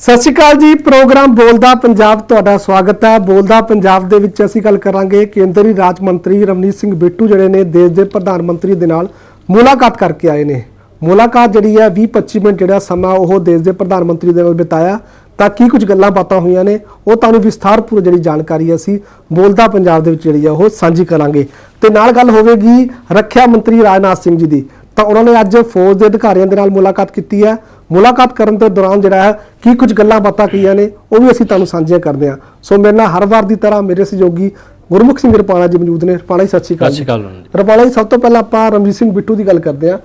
ਸਤਿ ਸ਼੍ਰੀ ਅਕਾਲ ਜੀ, ਪ੍ਰੋਗਰਾਮ ਬੋਲਦਾ ਪੰਜਾਬ ਤੁਹਾਡਾ ਸਵਾਗਤ ਹੈ। ਬੋਲਦਾ ਪੰਜਾਬ ਦੇ ਵਿੱਚ ਅਸੀਂ ਗੱਲ ਕਰਾਂਗੇ ਕੇਂਦਰੀ ਰਾਜ ਮੰਤਰੀ ਰਵਨੀਤ ਸਿੰਘ ਬਿੱਟੂ ਜਿਹੜੇ ਨੇ ਦੇਸ਼ ਦੇ ਪ੍ਰਧਾਨ ਮੰਤਰੀ ਦੇ ਨਾਲ ਮੁਲਾਕਾਤ ਕਰਕੇ ਆਏ ਨੇ। ਮੁਲਾਕਾਤ ਜਿਹੜੀ ਹੈ 20-25 ਮਿੰਟ ਜਿਹੜਾ ਸਮਾਂ ਉਹ ਦੇਸ਼ ਦੇ ਪ੍ਰਧਾਨ ਮੰਤਰੀ ਦੇ ਨਾਲ ਬਿਤਾਇਆ। ਤਾਂ ਕੀ ਕੁਝ ਗੱਲਾਂ ਬਾਤਾਂ ਹੋਈਆਂ ਨੇ, ਉਹ ਤੁਹਾਨੂੰ ਵਿਸਥਾਰਪੂਰ ਜਿਹੜੀ ਜਾਣਕਾਰੀ ਅਸੀਂ ਬੋਲਦਾ ਪੰਜਾਬ ਦੇ ਵਿੱਚ ਜਿਹੜੀ ਆ ਉਹ ਸਾਂਝੀ ਕਰਾਂਗੇ। ਤੇ ਨਾਲ ਗੱਲ ਹੋਵੇਗੀ ਰੱਖਿਆ ਮੰਤਰੀ ਰਾਜਨਾਥ ਸਿੰਘ ਜੀ ਦੀ। ਤਾਂ ਉਹਨਾਂ ਨੇ ਅੱਜ ਫੌਜ ਦੇ ਅਧਿਕਾਰੀਆਂ ਦੇ ਨਾਲ ਮੁਲਾਕਾਤ ਕੀਤੀ ਹੈ। ਮੁਲਾਕਾਤ ਕਰਨ ਦੇ ਦੌਰਾਨ ਜਿਹੜਾ ਹੈ ਕੀ ਕੁਝ ਗੱਲਾਂ ਬਾਤਾਂ ਕੀਆਂ ਨੇ ਉਹ ਵੀ ਅਸੀਂ ਤੁਹਾਨੂੰ ਸਾਂਝੀਆਂ ਕਰਦੇ ਹਾਂ। ਸੋ ਮੇਰੇ ਨਾਲ ਹਰ ਵਾਰ ਦੀ ਤਰ੍ਹਾਂ ਮੇਰੇ ਸਹਿਯੋਗੀ ਗੁਰਮੁਖ ਸਿੰਘ ਰਪਾਣਾ ਜੀ ਮੌਜੂਦ ਨੇ। ਰਪਾਣਾ ਜੀ ਸਤਿ ਸ਼੍ਰੀ ਅਕਾਲ ਸਤਿ ਸ਼੍ਰੀ ਅਕਾਲ। ਰਪਾਣਾ ਜੀ। ਸਭ ਤੋਂ ਪਹਿਲਾਂ ਆਪਾਂ ਰਣਜੀਤ ਸਿੰਘ ਬਿੱਟੂ ਦੀ ਗੱਲ ਕਰਦੇ ਹਾਂ।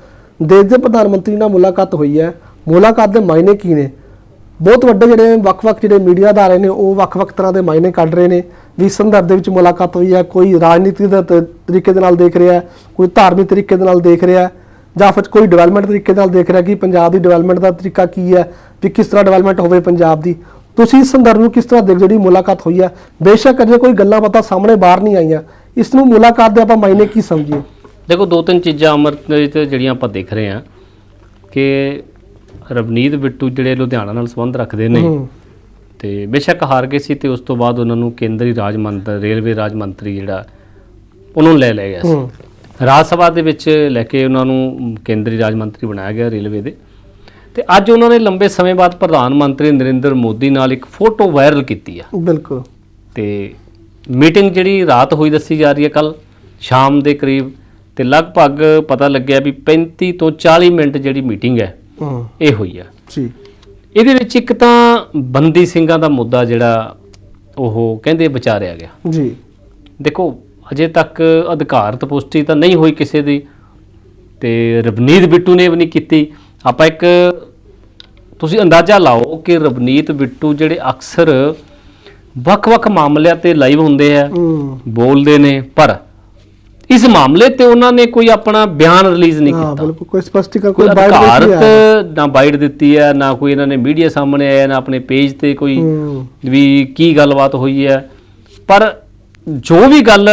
ਦੇਸ਼ ਦੇ ਪ੍ਰਧਾਨ ਮੰਤਰੀ ਨਾਲ ਮੁਲਾਕਾਤ ਹੋਈ ਹੈ। ਮੁਲਾਕਾਤ ਦੇ ਮਾਇਨੇ ਕੀ ਨੇ? ਬਹੁਤ ਵੱਡੇ ਜਿਹੜੇ ਵੱਖ-ਵੱਖ ਜਿਹੜੇ ਮੀਡੀਆ ਅਦਾਰੇ ਨੇ ਉਹ ਵੱਖ-ਵੱਖ ਤਰ੍ਹਾਂ ਦੇ ਮਾਇਨੇ ਕੱਢ ਰਹੇ ਨੇ। ਵੀ ਸੰਦਰਭ ਦੇ ਵਿੱਚ ਮੁਲਾਕਾਤ ਹੋਈ ਹੈ ਕੋਈ ਰਾਜਨੀਤੀ ਦੇ ਤਰੀਕੇ ਦੇ ਨਾਲ ਦੇਖ ਰਿਹਾ ਕੋਈ ਧਾਰਮਿਕ ਤਰੀਕੇ ਦੇ ਨਾਲ ਦੇਖ ਰਿਹਾ ਜਾਂ ਫਿਰ ਕੋਈ ਡਿਵੈਲਪਮੈਂਟ ਤਰੀਕੇ ਨਾਲ ਦੇਖ ਰਿਹਾ ਕਿ ਪੰਜਾਬ ਦੀ ਡਿਵੈਲਪਮੈਂਟ ਦਾ ਤਰੀਕਾ ਕੀ ਹੈ ਵੀ ਕਿਸ ਤਰ੍ਹਾਂ ਡਿਵੈਲਪਮੈਂਟ ਹੋਵੇ ਪੰਜਾਬ ਦੀ। ਤੁਸੀਂ ਇਸ ਸੰਦਰਭ ਨੂੰ ਕਿਸ ਤਰ੍ਹਾਂ ਦੇਖ ਜਿਹੜੀ ਮੁਲਾਕਾਤ ਹੋਈ ਹੈ? ਬੇਸ਼ੱਕ ਅਜੇ ਕੋਈ ਗੱਲਾਂ ਬਾਤਾਂ ਸਾਹਮਣੇ ਬਾਹਰ ਨਹੀਂ ਆਈਆਂ। ਇਸ ਨੂੰ ਮੁਲਾਕਾਤ ਦੇ ਆਪਾਂ ਮਾਇਨੇ ਕੀ ਸਮਝੀਏ? ਦੇਖੋ ਦੋ ਤਿੰਨ ਚੀਜ਼ਾਂ ਅਮਰਜੀਤ ਜਿਹੜੀਆਂ ਆਪਾਂ ਦੇਖ ਰਹੇ ਹਾਂ ਕਿ ਰਵਨੀਤ ਬਿੱਟੂ ਜਿਹੜੇ ਲੁਧਿਆਣਾ ਨਾਲ ਸੰਬੰਧ ਰੱਖਦੇ ਨੇ ਤੇ ਬੇਸ਼ੱਕ ਹਾਰ ਗਏ ਸੀ ਤੇ ਉਸ ਤੋਂ ਬਾਅਦ ਉਹਨਾਂ ਨੂੰ ਕੇਂਦਰੀ ਰਾਜ ਮੰਤਰੀ ਰੇਲਵੇ ਰਾਜ ਮੰਤਰੀ ਜਿਹੜਾ ਉਹਨਾਂ ਲੈ ਲਿਆ ਗਿਆ ਸੀ। ਰਾਜ ਸਭਾ ਦੇ ਵਿੱਚ ਲੈ ਕੇ ਉਹਨਾਂ ਨੂੰ ਕੇਂਦਰੀ ਰਾਜ ਮੰਤਰੀ ਬਣਾਇਆ ਗਿਆ ਰੇਲਵੇ ਦੇ। ਤੇ ਅੱਜ ਉਹਨਾਂ ਨੇ ਲੰਬੇ ਸਮੇਂ ਬਾਅਦ ਪ੍ਰਧਾਨ ਮੰਤਰੀ ਨਰਿੰਦਰ ਮੋਦੀ ਨਾਲ ਇੱਕ ਫੋਟੋ ਵਾਇਰਲ ਕੀਤੀ ਆ। ਬਿਲਕੁਲ। ਤੇ ਮੀਟਿੰਗ ਜਿਹੜੀ ਰਾਤ ਹੋਈ ਦੱਸੀ ਜਾ ਰਹੀ ਹੈ ਕੱਲ ਸ਼ਾਮ ਦੇ ਕਰੀਬ ਤੇ ਲਗਭਗ ਪਤਾ ਲੱਗਿਆ ਵੀ 35 ਤੋਂ 40 ਮਿੰਟ ਜਿਹੜੀ ਮੀਟਿੰਗ ਹੈ। ਇਹ ਹੋਈ ਆ। ਜੀ। ਇਹਦੇ ਵਿੱਚ ਇੱਕ ਤਾਂ ਬੰਦੀ ਸਿੰਘਾਂ ਦਾ ਮੁੱਦਾ ਜਿਹੜਾ ਉਹ ਕਹਿੰਦੇ ਵਿਚਾਰਿਆ ਗਿਆ। ਜੀ। ਦੇਖੋ ਅਜੇ ਤੱਕ ਅਧਿਕਾਰਤ ਪੁਸ਼ਟੀ ਤਾਂ ਨਹੀਂ ਹੋਈ ਕਿਸੇ ਦੀ ਤੇ ਰਵਨੀਤ ਬਿੱਟੂ ਨੇ ਵੀ ਨਹੀਂ ਕੀਤੀ। ਆਪਾਂ ਇੱਕ ਤੁਸੀਂ ਅੰਦਾਜ਼ਾ ਲਾਓ ਕਿ ਰਵਨੀਤ ਬਿੱਟੂ ਜਿਹੜੇ ਅਕਸਰ ਵੱਖ-ਵੱਖ ਮਾਮਲਿਆਂ ਤੇ ਲਾਈਵ ਹੁੰਦੇ ਆ ਹੂੰ। ਬੋਲਦੇ ਨੇ ਪਰ ਇਸ ਮਾਮਲੇ ਤੇ ਉਹਨਾਂ ਨੇ ਕੋਈ ਆਪਣਾ ਬਿਆਨ ਰਿਲੀਜ਼ ਨਹੀਂ ਹਾਂ ਕੀਤਾ। ਬਿਲਕੁਲ ਕੋਈ ਸਪਸ਼ਟੀਕਰਨ ਕੋਈ ਬਾਈਟ ਆਇਆ ਅਧਿਕਾਰਤ ਨਾ ਬਾਈਟ ਦਿੱਤੀ ਹੈ ਨਾ ਕੋਈ ਇਹਨਾਂ ਨੇ ਮੀਡੀਆ ਸਾਹਮਣੇ ਆਇਆ ਨਾ ਆਪਣੇ ਪੇਜ ਤੇ ਕੋਈ ਹੂੰ। ਵੀ ਕੀ ਗੱਲਬਾਤ ਹੋਈ ਹੈ ਪਰ ਜੋ ਵੀ ਗੱਲ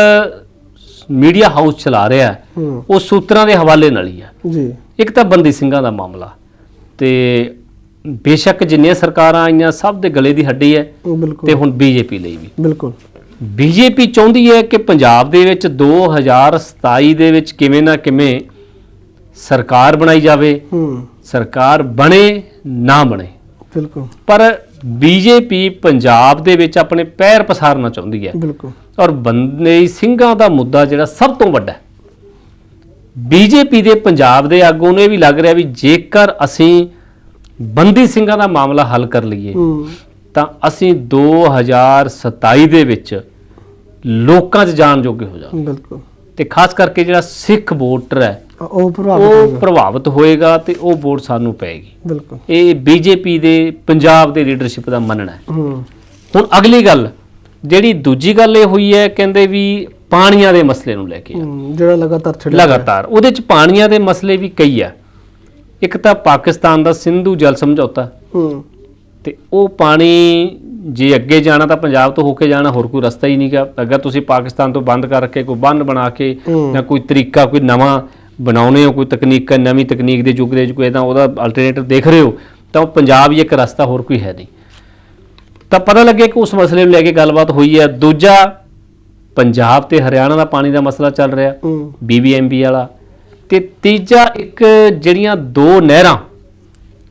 ਮੀਡੀਆ ਹਾਊਸ ਚਲਾ ਰਿਹਾ ਹੈ ਉਹ ਸੂਤਰਾਂ ਦੇ ਹਵਾਲੇ ਨਾਲ ਹੀ ਹੈ। ਜੀ। ਇੱਕ ਤਾਂ ਬੰਦੀ ਸਿੰਘਾਂ ਦਾ ਮਾਮਲਾ ਤੇ ਬੇਸ਼ੱਕ ਜਿੰਨੀਆਂ ਸਰਕਾਰਾਂ ਆਈਆਂ ਸਭ ਦੇ ਗਲੇ ਦੀ ਹੱਡੀ ਹੈ ਉਹ ਬਿਲਕੁਲ। ਤੇ ਹੁਣ ਬੀਜੇਪੀ ਲਈ ਵੀ। ਬਿਲਕੁਲ। ਬੀਜੇਪੀ ਚਾਹੁੰਦੀ ਹੈ ਕਿ ਪੰਜਾਬ ਦੇ ਵਿੱਚ 2027 ਦੇ ਵਿੱਚ ਕਿਵੇਂ ਨਾ ਕਿਵੇਂ ਸਰਕਾਰ ਬਣਾਈ ਜਾਵੇ ਹੂੰ। ਸਰਕਾਰ ਬਣੇ ਨਾ ਬਣੇ। ਬਿਲਕੁਲ। ਪਰ ਬੀਜੇਪੀ ਪੰਜਾਬ ਦੇ ਵਿੱਚ ਆਪਣੇ ਪੈਰ ਪਸਾਰਨਾ ਚਾਹੁੰਦੀ ਹੈ। ਬਿਲਕੁਲ। ਔਰ ਬੰਦੇ ਸਿੰਘਾਂ ਦਾ ਮੁੱਦਾ ਜਿਹੜਾ ਸਭ ਤੋਂ ਵੱਡਾ ਹੈ। ਬੀਜੇਪੀ ਦੇ ਪੰਜਾਬ ਦੇ ਆਗੂ ਨੂੰ ਇਹ ਵੀ ਲੱਗ ਰਿਹਾ ਵੀ ਜੇਕਰ ਅਸੀਂ ਬੰਦੀ ਸਿੰਘਾਂ ਦਾ ਮਾਮਲਾ ਹੱਲ ਕਰ ਲਈਏ ਤਾਂ ਅਸੀਂ 2027 ਦੇ ਵਿੱਚ ਲੋਕਾਂ 'ਚ ਜਾਣ ਜੋਗੇ ਹੋ ਜਾਵਾਂਗੇ। ਬਿਲਕੁਲ। ਤੇ ਖਾਸ ਕਰਕੇ ਜਿਹੜਾ ਸਿੱਖ ਵੋਟਰ ਹੈ ਉਹ ਪ੍ਰਭਾਵਿਤ ਉਹ ਹੋਏਗਾ। ਪ੍ਰਭਾਵਿਤ ਹੋਏਗਾ ਤੇ ਉਹ ਵੋਟ ਸਾਨੂੰ ਪਏਗੀ। ਬਿਲਕੁਲ। ਇਹ ਬੀਜੇਪੀ ਦੇ ਪੰਜਾਬ ਦੇ ਲੀਡਰਸ਼ਿਪ ਦਾ ਮੰਨਣਾ ਹੈ। ਹੂੰ। ਹੁਣ ਅਗਲੀ ਗੱਲ ਜਿਹੜੀ ਦੂਜੀ ਗੱਲ ਇਹ ਹੋਈ ਹੈ ਕਹਿੰਦੇ ਵੀ ਪਾਣੀਆਂ ਦੇ ਮਸਲੇ ਨੂੰ ਲੈ ਕੇ ਜਿਹੜਾ ਲਗਾਤਾਰ ਛਿੜਿਆ ਲਗਾਤਾਰ। ਉਹਦੇ ਚ ਪਾਣੀਆਂ ਦੇ ਮਸਲੇ ਵੀ ਕਈ ਆ। ਇੱਕ ਤਾਂ ਪਾਕਿਸਤਾਨ ਦਾ ਸਿੰਧੂ ਜਲ ਸਮਝੌਤਾ। ਹੂੰ। ਤੇ ਉਹ ਪਾਣੀ ਜੇ ਅੱਗੇ ਜਾਣਾ ਤਾਂ ਪੰਜਾਬ ਤੋਂ ਹੋ ਕੇ ਜਾਣਾ ਹੋਰ ਕੋਈ ਰਸਤਾ ਹੀ ਨਹੀਂਗਾ। ਅਗਰ ਤੁਸੀਂ ਪਾਕਿਸਤਾਨ ਤੋਂ ਬੰਦ ਕਰਕੇ ਕੋਈ ਬੰਨ ਬਣਾ ਕੇ। ਜਾਂ ਕੋਈ ਤਰੀਕਾ ਕੋਈ ਨਵਾਂ ਬਣਾਉਣੇ ਹੋ ਕੋਈ ਤਕਨੀਕ ਨਵੀਂ ਤਕਨੀਕ ਦੇ ਯੁੱਗ ਦੇ ਕੋਈ ਇਹਦਾ ਉਹਦਾ ਅਲਟਰਨੇਟਿਵ ਦੇਖ ਰਹੇ ਹੋ ਤਾਂ ਪੰਜਾਬ ਹੀ ਇੱਕ ਰਸਤਾ ਹੋਰ ਕੋਈ ਹੈ ਨਹੀਂ। ਤਾਂ ਪਤਾ ਲੱਗਿਆ ਕਿ ਉਸ ਮਸਲੇ ਨੂੰ ਲੈ ਕੇ ਗੱਲਬਾਤ ਹੋਈ ਹੈ। ਦੂਜਾ ਪੰਜਾਬ ਤੇ ਹਰਿਆਣਾ ਦਾ ਪਾਣੀ ਦਾ ਮਸਲਾ ਚੱਲ ਰਿਹਾ। ਬੀਬੀਐਮਬੀ ਵਾਲਾ। ਤੇ ਤੀਜਾ ਇੱਕ ਜਿਹੜੀਆਂ ਦੋ ਨਹਿਰਾਂ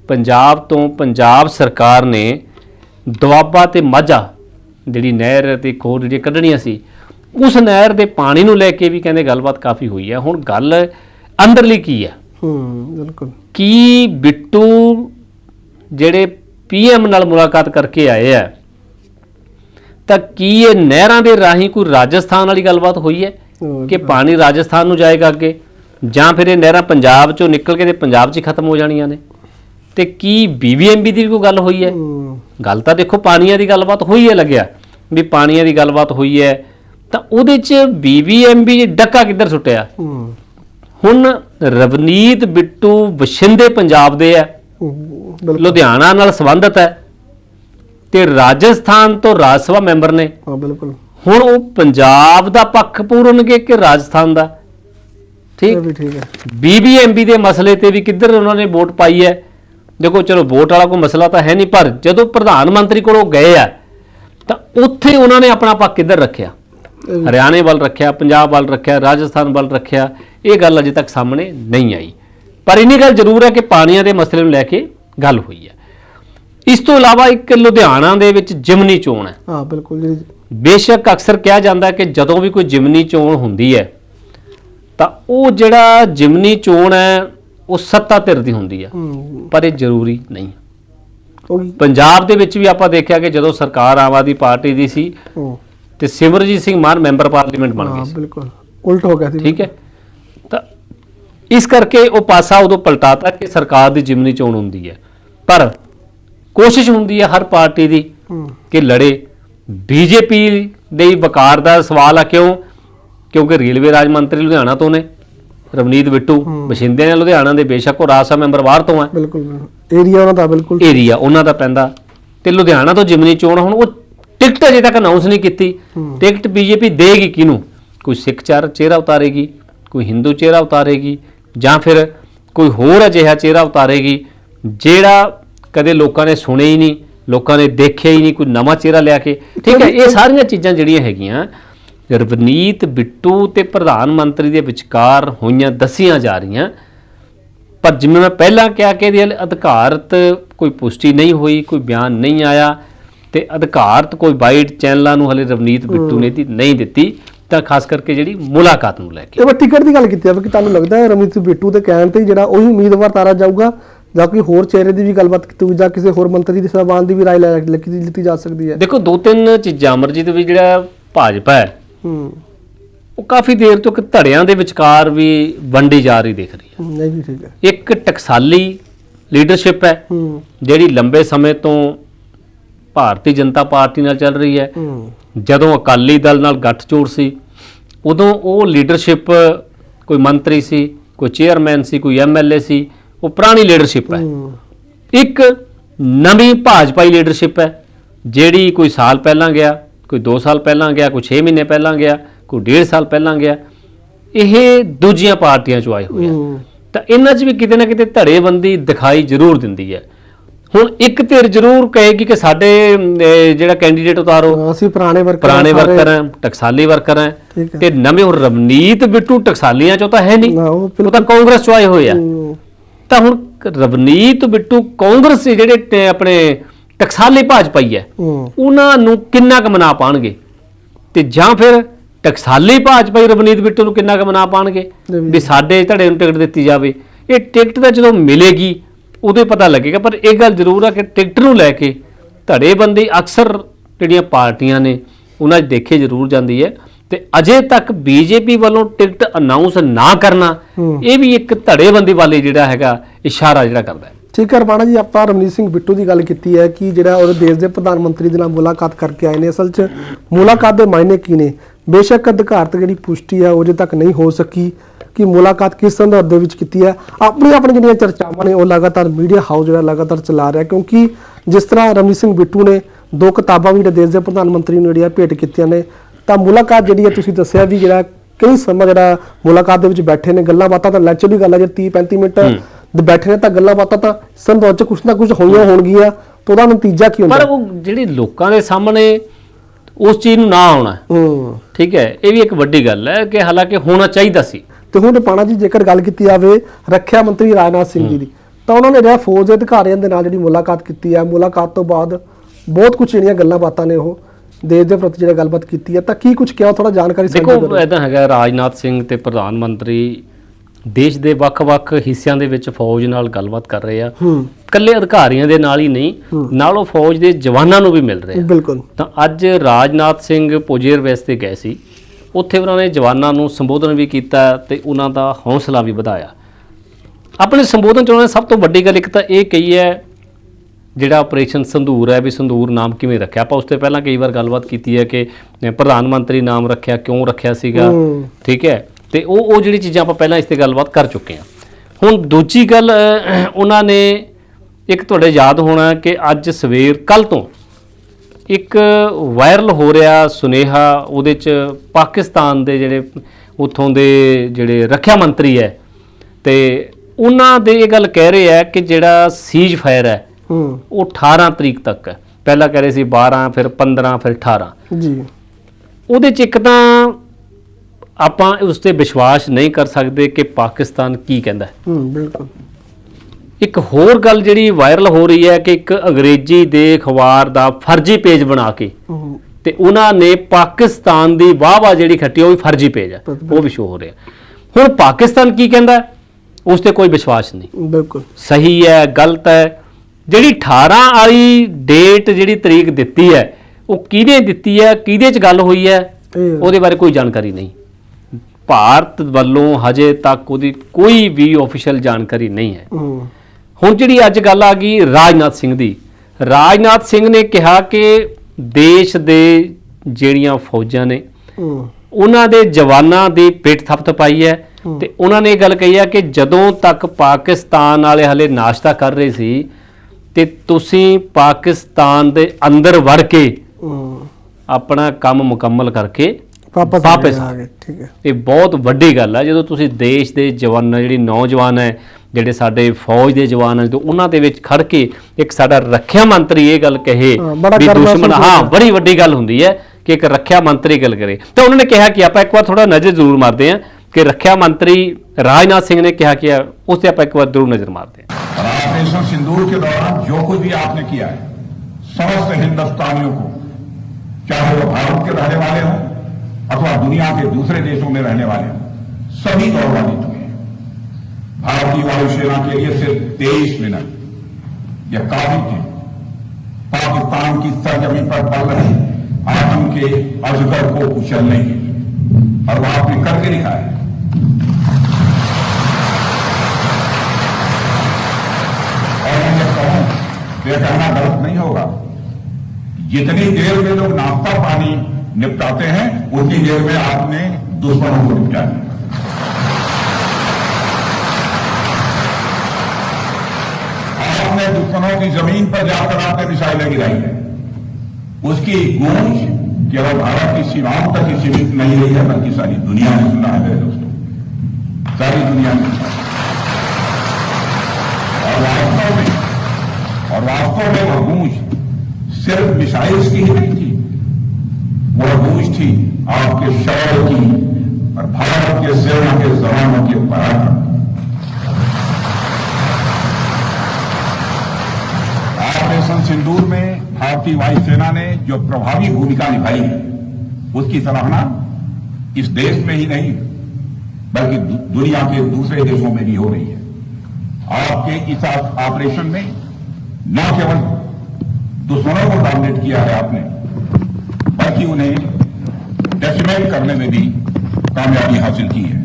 ਪੰਜਾਬ ਤੋਂ ਪੰਜਾਬ ਸਰਕਾਰ ਨੇ ਦੁਆਬਾ ਤੇ ਮਾਝਾ ਜਿਹੜੀ ਨਹਿਰ ਤੇ ਖੋਰ ਜਿਹੜੀਆਂ ਕੱਢਣੀਆਂ ਸੀ ਉਸ ਨਹਿਰ ਦੇ ਪਾਣੀ ਨੂੰ ਲੈ ਕੇ ਵੀ ਕਹਿੰਦੇ ਗੱਲਬਾਤ ਕਾਫੀ ਹੋਈ ਹੈ। ਹੁਣ ਗੱਲ ਅੰਦਰਲੀ ਕੀ ਹੈ? ਹੂੰ ਬਿਲਕੁਲ। ਕੀ ਬਿੱਟੂ ਜਿਹੜੇ ਪੀਐਮ ਨਾਲ ਮੁਲਾਕਾਤ ਕਰਕੇ ਆਏ ਆ ਤਾਂ ਕੀ ਇਹ ਨਹਿਰਾਂ ਦੇ ਰਾਹੀਂ ਕੋਈ ਰਾਜਸਥਾਨ ਵਾਲੀ ਗੱਲਬਾਤ ਹੋਈ ਹੈ? ਕਿ ਪਾਣੀ ਰਾਜਸਥਾਨ ਨੂੰ ਜਾਏਗਾ ਅੱਗੇ? ਜਾਂ ਫਿਰ ਇਹ ਨਹਿਰਾਂ ਪੰਜਾਬ ਚੋਂ ਨਿਕਲ ਕੇ ਤੇ ਪੰਜਾਬ 'ਚ ਹੀ ਖਤਮ ਹੋ ਜਾਣੀਆਂ ਨੇ? ਤੇ ਕੀ ਬੀਬੀਐਮਬੀ ਦੀ ਵੀ ਕੋਈ ਗੱਲ ਹੋਈ ਹੈ? ਗੱਲ ਤਾਂ ਦੇਖੋ ਪਾਣੀਆਂ ਦੀ ਗੱਲਬਾਤ ਹੋਈ ਹੈ ਲੱਗਿਆ। ਵੀ ਪਾਣੀਆਂ ਦੀ ਗੱਲਬਾਤ ਹੋਈ ਹੈ। ਤਾਂ ਉਹਦੇ 'ਚ ਬੀਬੀਐਮਬੀ ਡੱਕਾ ਕਿੱਧਰ ਸੁੱਟਿਆ? ਹੁਣ ਰਵਨੀਤ ਬਿੱਟੂ ਵਸ਼ਿੰਦੇ ਪੰਜਾਬ ਦੇ ਆ ਲੁਧਿਆਣਾ ਨਾਲ ਸੰਬੰਧਿਤ ਹੈ। ਤੇ ਰਾਜਸਥਾਨ ਤੋਂ ਰਾਜ ਸਭਾ ਮੈਂਬਰ ਨੇ। ਹਾਂ ਬਿਲਕੁਲ। ਹੁਣ ਉਹ ਪੰਜਾਬ ਦਾ ਪੱਖ ਪੂਰਨਗੇ ਕਿ ਰਾਜਸਥਾਨ ਦਾ? ਇਹ ਠੀਕ ਵੀ ਠੀਕ ਹੈ। ਬੀਬੀਐਮਬੀ ਦੇ ਮਸਲੇ ਤੇ ਵੀ ਕਿੱਧਰ ਉਹਨਾਂ ਨੇ ਵੋਟ ਪਾਈ ਹੈ? ਦੇਖੋ ਚਲੋ ਵੋਟ ਵਾਲਾ ਕੋਈ ਮਸਲਾ ਤਾਂ ਹੈ ਨਹੀਂ ਪਰ ਜਦੋਂ ਪ੍ਰਧਾਨ ਮੰਤਰੀ ਕੋਲੋਂ ਗਏ ਆ ਤਾਂ ਉੱਥੇ ਉਹਨਾਂ ਨੇ ਆਪਣਾ ਪੱਖ ਕਿੱਧਰ ਰੱਖਿਆ? ਹਰਿਆਣੇ ਵੱਲ ਰੱਖਿਆ ਪੰਜਾਬ ਵੱਲ ਰੱਖਿਆ ਰਾਜਸਥਾਨ ਵੱਲ ਰੱਖਿਆ ਇਹ ਗੱਲ ਅਜੇ ਤੱਕ ਸਾਹਮਣੇ ਨਹੀਂ ਆਈ। ਪਰ ਇੰਨੀ ਗੱਲ ਜ਼ਰੂਰ ਹੈ ਕਿ ਪਾਣੀਆਂ ਦੇ ਮਸਲੇ ਨੂੰ ਲੈ ਕੇ ਗੱਲ ਹੋਈ ਹੈ। ਇਸ ਤੋਂ ਇਲਾਵਾ ਇੱਕ ਲੁਧਿਆਣਾ ਦੇ ਵਿੱਚ ਜਿਮਨੀ ਚੋਣ ਹੈ। ਹਾਂ ਬਿਲਕੁਲ ਜੀ। ਬੇਸ਼ੱਕ ਅਕਸਰ ਕਿਹਾ ਜਾਂਦਾ ਹੈ ਕਿ ਜਦੋਂ ਵੀ ਕੋਈ ਜਿਮਨੀ ਚੋਣ ਹੁੰਦੀ ਹੈ ਤਾਂ ਉਹ ਜਿਹੜਾ ਜਿਮਨੀ ਚੋਣ ਹੈ ਉਹ ਸੱਤਾ ਧਿਰ ਦੀ ਹੁੰਦੀ ਹੈ। ਪਰ ਇਹ ਜ਼ਰੂਰੀ ਨਹੀਂ ਉਹ ਪੰਜਾਬ ਦੇ ਵਿੱਚ ਵੀ ਆਪਾਂ ਦੇਖਿਆ ਕਿ ਜਦੋਂ ਸਰਕਾਰ ਆਮ ਆਦਮੀ ਪਾਰਟੀ ਦੀ ਸੀ ਹੂੰ। ਤੇ ਸਿਮਰਜੀਤ ਸਿੰਘ ਮਾਨ ਮੈਂਬਰ ਪਾਰਲੀਮੈਂਟ ਬਣ ਗਏ ਹਾਂ ਸੀ। ਬਿਲਕੁਲ। ਉਲਟ ਹੋ ਗਿਆ ਸੀ। ਠੀਕ ਹੈ। ਤਾਂ ਇਸ ਕਰਕੇ ਉਹ ਪਾਸਾ ਉਦੋਂ ਪਲਟਾਤਾ ਕਿ ਸਰਕਾਰ ਦੀ ਜਿਮਨੀ ਚੋਣ ਹੁੰਦੀ ਹੈ। ਪਰ ਕੋਸ਼ਿਸ਼ ਹੁੰਦੀ ਹੈ ਹਰ ਪਾਰਟੀ ਦੀ ਕਿ ਲੜੇ। ਬੀਜੇਪੀ ਦੇ ਵਕਾਰ ਦਾ ਸਵਾਲ ਆ ਕਿਉਂ? ਕਿਉਂਕਿ ਰੇਲਵੇ ਰਾਜ ਮੰਤਰੀ ਲੁਧਿਆਣਾ ਤੋਂ ਨੇ ਰਵਨੀਤ ਬਿੱਟੂ ਬਸ਼ਿੰਦੇ ਨੇ ਲੁਧਿਆਣਾ ਦੇ ਬੇਸ਼ੱਕ ਉਹ ਰਾਜ ਸਭਾ ਮੈਂਬਰ ਬਾਹਰ ਤੋਂ ਹੈ ਬਿਲਕੁਲ ਏਰੀਆ ਉਹਨਾਂ ਦਾ ਬਿਲਕੁਲ। ਏਰੀਆ ਉਹਨਾਂ ਦਾ ਪੈਂਦਾ। ਤੇ ਲੁਧਿਆਣਾ ਤੋਂ ਜਿਮਨੀ ਚੋਣ ਹੁਣ ਉਹ ਟਿਕਟ ਅਜੇ ਤੱਕ ਅਨਾਉਂਸ ਨਹੀਂ ਕੀਤੀ। ਟਿਕਟ ਬੀਜੇਪੀ ਦੇਗੀ ਕਿਹਨੂੰ? ਕੋਈ ਸਿੱਖ ਚਾਰ ਚਿਹਰਾ ਉਤਾਰੇਗੀ ਕੋਈ ਹਿੰਦੂ ਚਿਹਰਾ ਉਤਾਰੇਗੀ ਜਾਂ ਫਿਰ ਕੋਈ ਹੋਰ ਅਜਿਹਾ ਚਿਹਰਾ ਉਤਾਰੇਗੀ ਜਿਹੜਾ ਕਦੇ ਲੋਕਾਂ ਨੇ ਸੁਣਿਆ ਹੀ ਨਹੀਂ ਲੋਕਾਂ ਨੇ ਦੇਖਿਆ ਹੀ ਨਹੀਂ ਕੋਈ ਨਵਾਂ ਚਿਹਰਾ ਲਿਆ ਕੇ। ਠੀਕ ਹੈ ਇਹ ਸਾਰੀਆਂ ਚੀਜ਼ਾਂ ਜਿਹੜੀਆਂ ਹੈਗੀਆਂ ਰਵਨੀਤ ਬਿੱਟੂ ਤੇ ਪ੍ਰਧਾਨ ਮੰਤਰੀ ਦੇ ਵਿਚਕਾਰ ਹੋਈਆਂ ਦੱਸੀਆਂ ਜਾ ਰਹੀਆਂ। ਪਰ ਜਿਵੇਂ ਮੈਂ ਪਹਿਲਾਂ ਕਿਹਾ ਕਿ ਇਹਦੇ ਅਧਿਕਾਰਤ ਕੋਈ ਪੁਸ਼ਟੀ ਨਹੀਂ ਹੋਈ ਕੋਈ ਬਿਆਨ ਨਹੀਂ ਆਇਆ ਤੇ ਅਧਿਕਾਰਤ ਕੋਈ ਬਾਈਟ ਚੈਨਲਾਂ ਨੂੰ ਹਲੇ ਰਵਨੀਤ ਬਿੱਟੂ ਨੇ ਦੀ ਨਹੀਂ ਦਿੱਤੀ ਤਾਂ ਖਾਸ ਕਰਕੇ ਜਿਹੜੀ ਮੁਲਾਕਾਤ ਨੂੰ ਲੈ ਕੇ। ਇਹ ਟਿਕਟ ਦੀ ਗੱਲ ਕੀਤੀ ਆ ਕਿ ਤੁਹਾਨੂੰ ਲੱਗਦਾ ਹੈ ਰਮਨੀਤ ਬਿੱਟੂ ਦੇ ਕਹਿਣ ਤੇ ਜਿਹੜਾ ਉਹੀ ਉਮੀਦਵਾਰ ਤਾਰਾ ਜਾਊਗਾ ਜਾਂ ਕੋਈ ਹੋਰ ਚਿਹਰੇ ਦੀ ਵੀ ਗੱਲਬਾਤ ਕੀਤੀ ਹੋਈ ਜਾਂ ਕਿਸੇ ਹੋਰ ਮੰਤਰੀ ਦੇ ਸਾਹਿਬਾਨ ਦੀ ਵੀ ਰਾਏ ਲੈ ਲਿੱਤੀ ਜਾ ਸਕਦੀ ਹੈ। ਦੇਖੋ ਦੋ ਤਿੰਨ ਚੀਜ਼ਾਂ ਅਮਰਜੀਤ ਵੀ ਜਿਹੜਾ ਭਾਜਪਾ ਹੈ ਹੂੰ। ਉਹ ਕਾਫੀ ਦੇਰ ਤੋਂ ਇੱਕ ਧੜਿਆਂ ਦੇ ਵਿਚਕਾਰ ਵੀ ਵੰਡੀ ਜਾ ਰਹੀ ਦਿਖ ਰਹੀ ਹੂੰ, ਇਹ ਵੀ ਠੀਕ ਹੈ। ਹੈ ਇੱਕ ਟਕਸਾਲੀ ਲੀਡਰਸ਼ਿਪ ਹੈ ਹੂੰ। ਜਿਹੜੀ ਲੰਬੇ ਸਮੇਂ ਤੋਂ ਭਾਰਤੀ ਜਨਤਾ ਪਾਰਟੀ ਨਾਲ ਚੱਲ ਰਹੀ ਹੈ। ਹੂੰ। ਜਦੋਂ ਅਕਾਲੀ ਦਲ ਨਾਲ ਗੱਠਜੋੜ ਸੀ ਉਦੋਂ ਉਹ ਲੀਡਰਸ਼ਿਪ ਕੋਈ ਮੰਤਰੀ ਸੀ ਕੋਈ ਚੇਅਰਮੈਨ ਸੀ ਕੋਈ ਐਮਐਲਏ ਸੀ ਉਹ ਪੁਰਾਣੀ ਲੀਡਰਸ਼ਿਪ ਹੈ। ਇੱਕ ਨਵੀਂ ਭਾਜਪਾਈ ਲੀਡਰਸ਼ਿਪ ਹੈ ਜਿਹੜੀ ਕੋਈ ਸਾਲ ਪਹਿਲਾਂ ਗਿਆ ਕੋਈ 2 ਸਾਲ ਪਹਿਲਾਂ ਗਿਆ ਕੋਈ 6 ਮਹੀਨੇ ਪਹਿਲਾਂ ਗਿਆ ਕੋਈ 1.5 ਸਾਲ ਪਹਿਲਾਂ ਗਿਆ ਇਹ ਦੂਜੀਆਂ ਪਾਰਟੀਆਂ ਚੋਂ ਆਏ ਹੋਏ ਆ। ਤਾਂ ਇਹਨਾਂ 'ਚ ਵੀ ਕਿਤੇ ਨਾ ਕਿਤੇ ਧੜੇਬੰਦੀ ਦਿਖਾਈ ਜ਼ਰੂਰ ਦਿੰਦੀ ਹੈ। ਹੁਣ ਇੱਕ ਧਿਰ ਜ਼ਰੂਰ ਕਹੇਗੀ ਕਿ ਸਾਡੇ ਜਿਹੜਾ ਕੈਂਡੀਡੇਟ ਉਤਾਰੋ ਅਸੀਂ ਪੁਰਾਣੇ ਵਰਕਰ ਪੁਰਾਣੇ। ਵਰਕਰ ਹੈ ਟਕਸਾਲੀ ਵਰਕਰ ਹੈ। ਤੇ ਨਵੇਂ ਹੁਣ ਰਵਨੀਤ ਬਿੱਟੂ ਟਕਸਾਲੀਆਂ ਚੋਂ ਤਾਂ ਹੈ ਨਹੀਂ। ਉਹ ਤਾਂ ਕਾਂਗਰਸ ਚੋਂ ਆਏ ਹੋਏ ਆ। ਹੂੰ, ਤਾਂ ਹੁਣ ਰਵਨੀਤ ਬਿੱਟੂ ਕਾਂਗਰਸ ਦੇ ਜਿਹੜੇ ਆਪਣੇ ਟਕਸਾਲੀ ਭਾਜਪਾਈ ਹੈ ਹੂੰ। ਉਹਨਾਂ ਨੂੰ ਕਿੰਨਾ ਕੁ ਮਨਾ ਪਾਣਗੇ? ਤੇ ਜਾਂ ਫਿਰ ਟਕਸਾਲੀ ਭਾਜਪਾਈ ਰਵਨੀਤ ਬਿੱਟੂ ਨੂੰ ਕਿੰਨਾ ਕੁ ਮਨਾ ਪਾਣਗੇ? ਵੀ- ਸਾਡੇ ਧੜੇ ਨੂੰ ਟਿਕਟ ਦਿੱਤੀ ਜਾਵੇ। ਇਹ ਟਿਕਟ ਤਾਂ ਜਦੋਂ ਮਿਲੇਗੀ ਉਦੋਂ ਹੀ ਪਤਾ ਲੱਗੇਗਾ ਪਰ ਇਹ ਗੱਲ ਜ਼ਰੂਰ ਆ ਕਿ ਟਿਕਟ ਨੂੰ ਲੈ ਕੇ ਧੜੇਬੰਦੀ ਅਕਸਰ ਜਿਹੜੀਆਂ ਪਾਰਟੀਆਂ ਨੇ ਉਹਨਾਂ 'ਚ ਦੇਖੇ ਜ਼ਰੂਰ ਜਾਂਦੀ ਹੈ। ਤੇ ਅਜੇ ਤੱਕ ਬੀਜੇਪੀ ਵੱਲੋਂ ਟਿਕਟ ਅਨਾਉਂਸ ਨਾ ਕਰਨਾ। ਇਹ ਵੀ ਇੱਕ ਧੜੇਬੰਦੀ ਵਾਲੇ ਜਿਹੜਾ ਹੈਗਾ ਇਸ਼ਾਰਾ ਜਿਹੜਾ ਕਰਦਾ ਹੈ। ਠੀਕ ਹੈ ਰਪਾਣਾ ਜੀ ਆਪਾਂ ਰਮਨੀਤ ਸਿੰਘ ਬਿੱਟੂ ਦੀ ਗੱਲ ਕੀਤੀ ਹੈ ਕਿ ਜਿਹੜਾ ਉਹਦੇ ਦੇਸ਼ ਦੇ ਪ੍ਰਧਾਨ ਮੰਤਰੀ ਦੇ ਨਾਲ ਮੁਲਾਕਾਤ ਕਰਕੇ ਆਏ ਨੇ। ਅਸਲ 'ਚ ਮੁਲਾਕਾਤ ਦੇ ਮਾਇਨੇ ਕੀ ਨੇ? ਬੇਸ਼ੱਕ ਅਧਿਕਾਰਤ ਜਿਹੜੀ ਪੁਸ਼ਟੀ ਹੈ ਉਹ ਅਜੇ ਤੱਕ ਨਹੀਂ ਹੋ ਸਕੀ ਕਿ ਮੁਲਾਕਾਤ ਕਿਸ ਸੰਦਰਭ ਦੇ ਵਿੱਚ ਕੀਤੀ ਹੈ। ਆਪਣੀ ਆਪਣੀ ਜਿਹੜੀਆਂ ਚਰਚਾਵਾਂ ਨੇ ਉਹ ਲਗਾਤਾਰ ਮੀਡੀਆ ਹਾਊਸ ਜਿਹੜਾ ਲਗਾਤਾਰ ਚਲਾ ਰਿਹਾ ਕਿਉਂਕਿ ਜਿਸ ਤਰ੍ਹਾਂ ਰਮਨੀਤ ਸਿੰਘ ਬਿੱਟੂ ਨੇ ਦੋ ਕਿਤਾਬਾਂ ਵੀ ਜਿਹੜੇ ਦੇਸ਼ ਦੇ ਪ੍ਰਧਾਨ ਮੰਤਰੀ ਨੂੰ ਜਿਹੜੀਆਂ ਭੇਟ ਕੀਤੀਆਂ ਨੇ ਤਾਂ ਮੁਲਾਕਾਤ ਜਿਹੜੀ ਹੈ ਤੁਸੀਂ ਦੱਸਿਆ ਵੀ ਜਿਹੜਾ ਕਈ ਸਮਾਂ ਜਿਹੜਾ ਮੁਲਾਕਾਤ ਦੇ ਵਿੱਚ ਬੈਠੇ ਨੇ ਗੱਲਾਂ ਬਾਤਾਂ ਤਾਂ ਲੈਕਚਰ ਦੀ ਗੱਲ ਹੈ ਜੇ 30 35 ਮਿੰਟ ਦੇ ਬੈਠੇ ਨੇ ਤਾਂ ਗੱਲਾਂ ਬਾਤਾਂ ਤਾਂ ਸੰਦੋਚ ਚ ਕੁਛ ਨਾ ਕੁਛ ਹੋਈਆਂ ਹੋਣਗੀਆਂ ਤਾਂ ਉਹਦਾ ਨਤੀਜਾ ਕੀ ਹੁੰਦਾ? ਪਰ ਉਹ ਜਿਹੜੀ ਲੋਕਾਂ ਦੇ ਸਾਹਮਣੇ ਉਸ ਚੀਜ਼ ਨੂੰ ਨਾ ਆਉਣਾ। ਠੀਕ ਹੈ ਇਹ ਵੀ ਇੱਕ ਵੱਡੀ ਗੱਲ ਹੈ ਕਿ ਹਾਲਾਂਕਿ ਹੋਣਾ ਚਾਹੀਦਾ ਸੀ। ਤੇ ਹੁਣ ਪਾਣਾ ਜੀ ਜੇਕਰ ਗੱਲ ਕੀਤੀ ਜਾਵੇ ਰੱਖਿਆ ਮੰਤਰੀ ਰਾਜਨਾਥ ਸਿੰਘ ਜੀ ਦੀ ਤਾਂ ਉਹਨਾਂ ਨੇ ਜਿਹੜਾ ਫੌਜ ਦੇ ਅਧਿਕਾਰੀਆਂ ਦੇ ਨਾਲ ਜਿਹੜੀ ਮੁਲਾਕਾਤ ਕੀਤੀ ਹੈ ਮੁਲਾਕਾਤ ਤੋਂ ਬਾਅਦ ਬਹੁਤ ਕੁਝ ਜਿਹੜੀਆਂ ਗੱਲਾਂ ਬਾਤਾਂ ਨੇ ਉਹ ਦੇਸ਼ ਦੇ ਪ੍ਰਤੀ ਜਿਹੜਾ ਗੱਲਬਾਤ ਕੀਤੀ ਹੈ ਤਾਂ ਕੀ ਕੁਝ ਕਿਹਾ ਥੋੜਾ ਜਾਣਕਾਰੀ ਸਾਂਝੀ ਦੇਖੋ ਕਰੋ। ਇਦਾਂ ਹੈਗਾ ਰਾਜਨਾਥ ਸਿੰਘ ਤੇ ਪ੍ਰਧਾਨ ਮੰਤਰੀ ਦੇਸ਼ ਦੇ ਵੱਖ-ਵੱਖ ਹਿੱਸਿਆਂ ਦੇ ਵਿੱਚ ਫੌਜ ਨਾਲ ਗੱਲਬਾਤ ਕਰ ਰਹੇ ਆ। ਹੂੰ। ਇਕੱਲੇ ਅਧਿਕਾਰੀਆਂ ਦੇ ਨਾਲ ਹੀ ਨਹੀਂ ਨਾਲ ਉਹ ਫੌਜ ਦੇ ਜਵਾਨਾਂ ਨੂੰ ਵੀ ਮਿਲ ਰਹੇ। ਆ ਬਿਲਕੁਲ। ਤਾਂ ਅੱਜ ਰਾਜਨਾਥ ਸਿੰਘ ਪੋਜੇਰ ਵੈਸਤੇ ਗਏ ਸੀ। ਉੱਥੇ ਉਹਨਾਂ ਨੇ ਜਵਾਨਾਂ ਨੂੰ ਸੰਬੋਧਨ ਵੀ ਕੀਤਾ ਤੇ ਉਹਨਾਂ ਦਾ ਹੌਸਲਾ ਵੀ ਵਧਾਇਆ। ਆਪਣੇ ਸੰਬੋਧਨ ਚ ਉਹਨਾਂ ਨੇ ਸਭ ਤੋਂ ਵੱਡੀ ਗੱਲ ਇੱਕ ਤਾਂ ਇਹ ਕਹੀ ਹੈ ਜਿਹੜਾ ਆਪਰੇਸ਼ਨ ਸੰਧੂਰ ਹੈ ਵੀ ਸੰਧੂਰ ਨਾਮ ਕਿਵੇਂ ਰੱਖਿਆ? ਆਪਾਂ ਉਸ ਤੋਂ ਪਹਿਲਾਂ ਕਈ ਵਾਰ ਗੱਲਬਾਤ ਕੀਤੀ ਹੈ ਕਿ ਪ੍ਰਧਾਨ ਮੰਤਰੀ ਨਾਮ ਰੱਖਿਆ ਕਿਉਂ ਰੱਖਿਆ ਸੀਗਾ। ਠੀਕ ਹੈ? ਤੇ ਉਹ ਉਹ ਜਿਹੜੀ ਚੀਜ਼ਾਂ ਆਪਾਂ ਪਹਿਲਾਂ ਇਸ ਤੇ ਗੱਲਬਾਤ ਕਰ ਚੁੱਕੇ ਹਾਂ। ਹੁਣ ਦੂਜੀ ਗੱਲ ਉਹਨਾਂ ਨੇ ਇੱਕ ਤੁਹਾਡੇ ਯਾਦ ਹੋਣਾ ਕਿ ਅੱਜ ਸਵੇਰ ਕੱਲ ਤੋਂ ਇੱਕ ਵਾਇਰਲ ਹੋ ਰਿਹਾ ਸੁਨੇਹਾ ਉਹਦੇ ਚ ਪਾਕਿਸਤਾਨ ਦੇ ਜਿਹੜੇ ਉਥੋਂ ਦੇ ਜਿਹੜੇ ਰੱਖਿਆ ਮੰਤਰੀ ਹੈ। ਤੇ ਉਹਨਾਂ ਦੇ ਇਹ ਗੱਲ ਕਹਿ ਰਹੇ ਆ ਕਿ ਜਿਹੜਾ ਸੀਜ ਫਾਇਰ ਹੂੰ ਉਹ 18 ਤਰੀਕ ਤੱਕ ਹੈ। ਪਹਿਲਾਂ ਕਹਿ ਰਹੇ ਸੀ 12 ਫਿਰ 15 ਫਿਰ 18 ਜੀ। ਉਹਦੇ ਚ ਇੱਕ ਤਾਂ ਆਪਾਂ ਉਸ ਤੇ ਵਿਸ਼ਵਾਸ ਨਹੀਂ ਕਰ ਸਕਦੇ ਕਿ ਪਾਕਿਸਤਾਨ ਕੀ ਕਹਿੰਦਾ ਹੈ। ਹੂੰ ਬਿਲਕੁਲ। ਇੱਕ ਹੋਰ ਗੱਲ ਜਿਹੜੀ ਵਾਇਰਲ ਹੋ ਰਹੀ ਹੈ ਕਿ ਇੱਕ ਅੰਗਰੇਜ਼ੀ ਦੇ ਅਖਬਾਰ ਦਾ ਫਰਜ਼ੀ ਪੇਜ ਬਣਾ ਕੇ ਹੂੰ। ਤੇ ਉਹਨਾਂ ਨੇ ਪਾਕਿਸਤਾਨ ਦੀ ਵਾਹ-ਵਾਹ ਜਿਹੜੀ ਖੱਟੀ ਉਹ ਵੀ ਫਰਜ਼ੀ ਪੇਜ ਹੈ। ਉਹ ਵੀ ਸ਼ੋ ਹੋ ਰਿਹਾ। ਹੁਣ ਪਾਕਿਸਤਾਨ ਕੀ ਕਹਿੰਦਾ ਹੈ? ਉਸ ਤੇ ਕੋਈ ਵਿਸ਼ਵਾਸ ਨਹੀਂ। ਬਿਲਕੁਲ। ਸਹੀ ਹੈ ਗਲਤ ਹੈ? ਜਿਹੜੀ 18 ਵਾਲੀ ਡੇਟ ਜਿਹੜੀ ਤਰੀਕ ਦਿੱਤੀ ਹੈ ਉਹ ਕਿਹਨੇ ਦਿੱਤੀ ਹੈ ਕਿਹਦੇ ਚ ਗੱਲ ਹੋਈ ਹੈ ਉਹਦੇ ਬਾਰੇ ਕੋਈ ਜਾਣਕਾਰੀ ਨਹੀਂ। ਭਾਰਤ ਵੱਲੋਂ ਹਜੇ ਤੱਕ ਉਹਦੀ ਕੋਈ ਵੀ ਆਫੀਸ਼ੀਅਲ ਜਾਣਕਾਰੀ ਨਹੀਂ ਹੈ। ਹੁਣ ਜਿਹੜੀ ਅੱਜ ਗੱਲ ਆ ਗਈ ਰਾਜਨਾਥ ਸਿੰਘ ਦੀ। ਰਾਜਨਾਥ ਸਿੰਘ ਨੇ ਕਿਹਾ ਕਿ ਦੇਸ਼ ਦੇ ਜਿਹੜੀਆਂ ਫੌਜਾਂ ਨੇ ਉਹਨਾਂ ਦੇ ਜਵਾਨਾਂ ਦੀ ਪਿੱਠ ਥਪਥਪਾਈ ਹੈ। ਤੇ ਉਹਨਾਂ ਨੇ ਇਹ ਗੱਲ ਕਹੀ ਹੈ ਕਿ ਜਦੋਂ ਤੱਕ ਪਾਕਿਸਤਾਨ ਵਾਲੇ ਹਲੇ ਨਾਸ਼ਤਾ ਕਰ ਰਹੇ ਸੀ ਤੇ ਤੁਸੀਂ ਪਾਕਿਸਤਾਨ ਦੇ ਅੰਦਰ ਵੜ ਕੇ ਹੂੰ। ਆਪਣਾ ਕੰਮ ਮੁਕੰਮਲ ਕਰਕੇ ਵਾਪਸ ਵਾਪਸ ਆ ਗਏ। ਠੀਕ ਹੈ। ਇਹ ਬਹੁਤ ਵੱਡੀ ਗੱਲ ਹੈ। ਜਦੋਂ ਤੁਸੀਂ ਦੇਸ਼ ਦੇ ਜਵਾਨ ਜਿਹੜੀ ਨੌਜਵਾਨ ਹੈ ਜਿਹੜੇ ਸਾਡੇ ਫੌਜ ਦੇ ਜਵਾਨ ਹਨ ਜਦੋਂ ਉਹਨਾਂ ਦੇ ਵਿੱਚ ਖੜ ਕੇ ਇੱਕ ਸਾਡਾ ਰੱਖਿਆ ਮੰਤਰੀ ਇਹ ਗੱਲ ਕਹੇ ਹਾਂ, ਵੀ ਦੁਸ਼ਮਣ ਹਾਂ। ਬੜੀ ਵੱਡੀ ਗੱਲ ਹੁੰਦੀ ਹੈ ਕਿ ਇੱਕ ਰੱਖਿਆ ਮੰਤਰੀ ਗੱਲ ਕਰੇ। ਤਾਂ ਉਹਨਾਂ ਨੇ ਕਿਹਾ ਕਿ ਆਪਾਂ ਇੱਕ ਵਾਰ ਥੋੜਾ ਨਜ਼ਰ ਜ਼ਰੂਰ ਮਾਰਦੇ ਹਾਂ। ਕਿ ਰੱਖਿਆ ਮੰਤਰੀ ਰਾਜਨਾਥ ਸਿੰਘ ਨੇ ਕਿਹਾ ਕਿ ਉਸ ਤੇ ਆਪਾਂ ਇੱਕ ਵਾਰ ਜ਼ਰੂਰ ਨਜ਼ਰ ਮਾਰਦੇ ਹਾਂ और ऑपरेशन सिंदूर के दौरान जो कुछ भी आपने किया है समस्त हिंदुस्तानियों को चाहे वो भारत के रहने वाले हों अथवा दुनिया के दूसरे देशों में रहने वाले हों सभी गौरवान्वित हुए हैं भारतीय वायुसेना के लिए सिर्फ तेईस मिनट यह काफी थे पाकिस्तान की सरजमी पर पड़ रहे आतंक के अजगर को कुचलने के लिए और वो आपने करके दिखाया यह कहना गलत नहीं होगा। जितनी देर में लोग नाश्ता पानी निपटाते हैं उतनी देर में आपने दुश्मनों को निपटा आपने दुश्मनों की ज़मीन पर जाकर आपने मिसाइलें गिराई है। उसकी गूंज केवल भारत की सीमाओं तक ही सीमित नहीं रही है, बल्कि सारी दुनिया ने सुना है दोस्तों। सारी दुनिया ने सुना और वास्तव में वास्तव में वह गूंज सिर्फ़ मिसाइल्स की ही नहीं थी। वह गूंज थी आपके शौर्य की और भारत के सेना के जवानों के पराक्रम। ऑपरेशन सिंदूर में भारतीय वायुसेना ने जो प्रभावी भूमिका निभाई है उसकी सराहना इस देश में ही नहीं, बल्कि दुनिया के दूसरे देशों में भी हो रही है। आपके इस ऑपरेशन में न केवल दुश्मनों को डॉमिनेट किया है आपने, बल्कि उन्हें डेसिमेट करने में भी कामयाबी हासिल की है।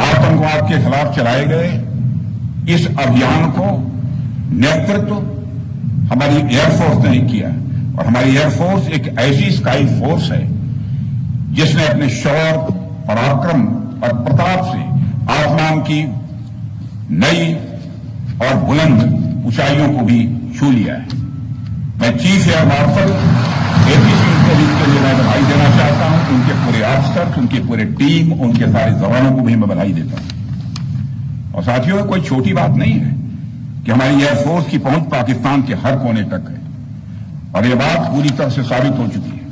आतंकवाद के खिलाफ चलाए गए इस अभियान को नेतृत्व तो हमारी एयरफोर्स ने किया और हमारी एयरफोर्स एक ऐसी स्काई फोर्स है, जिसने अपने शौर पराक्रम और प्रताप से आसमान की नई और बुलंद ऊंचाइयों को भी छू लिया है। मैं chief air marshal AP Singh को भी इसके लिए मैं बधाई देना चाहता हूँ। उनके पूरे ऑफिसर उनके पूरे टीम, उनके सारे जवानों को भी मैं बधाई देता हूँ। और साथियों, कोई छोटी बात नहीं है कि हमारी एयरफोर्स की पहुँच पाकिस्तान के हर कोने तक है। और यह बात पूरी तरह से साबित हो चुकी है।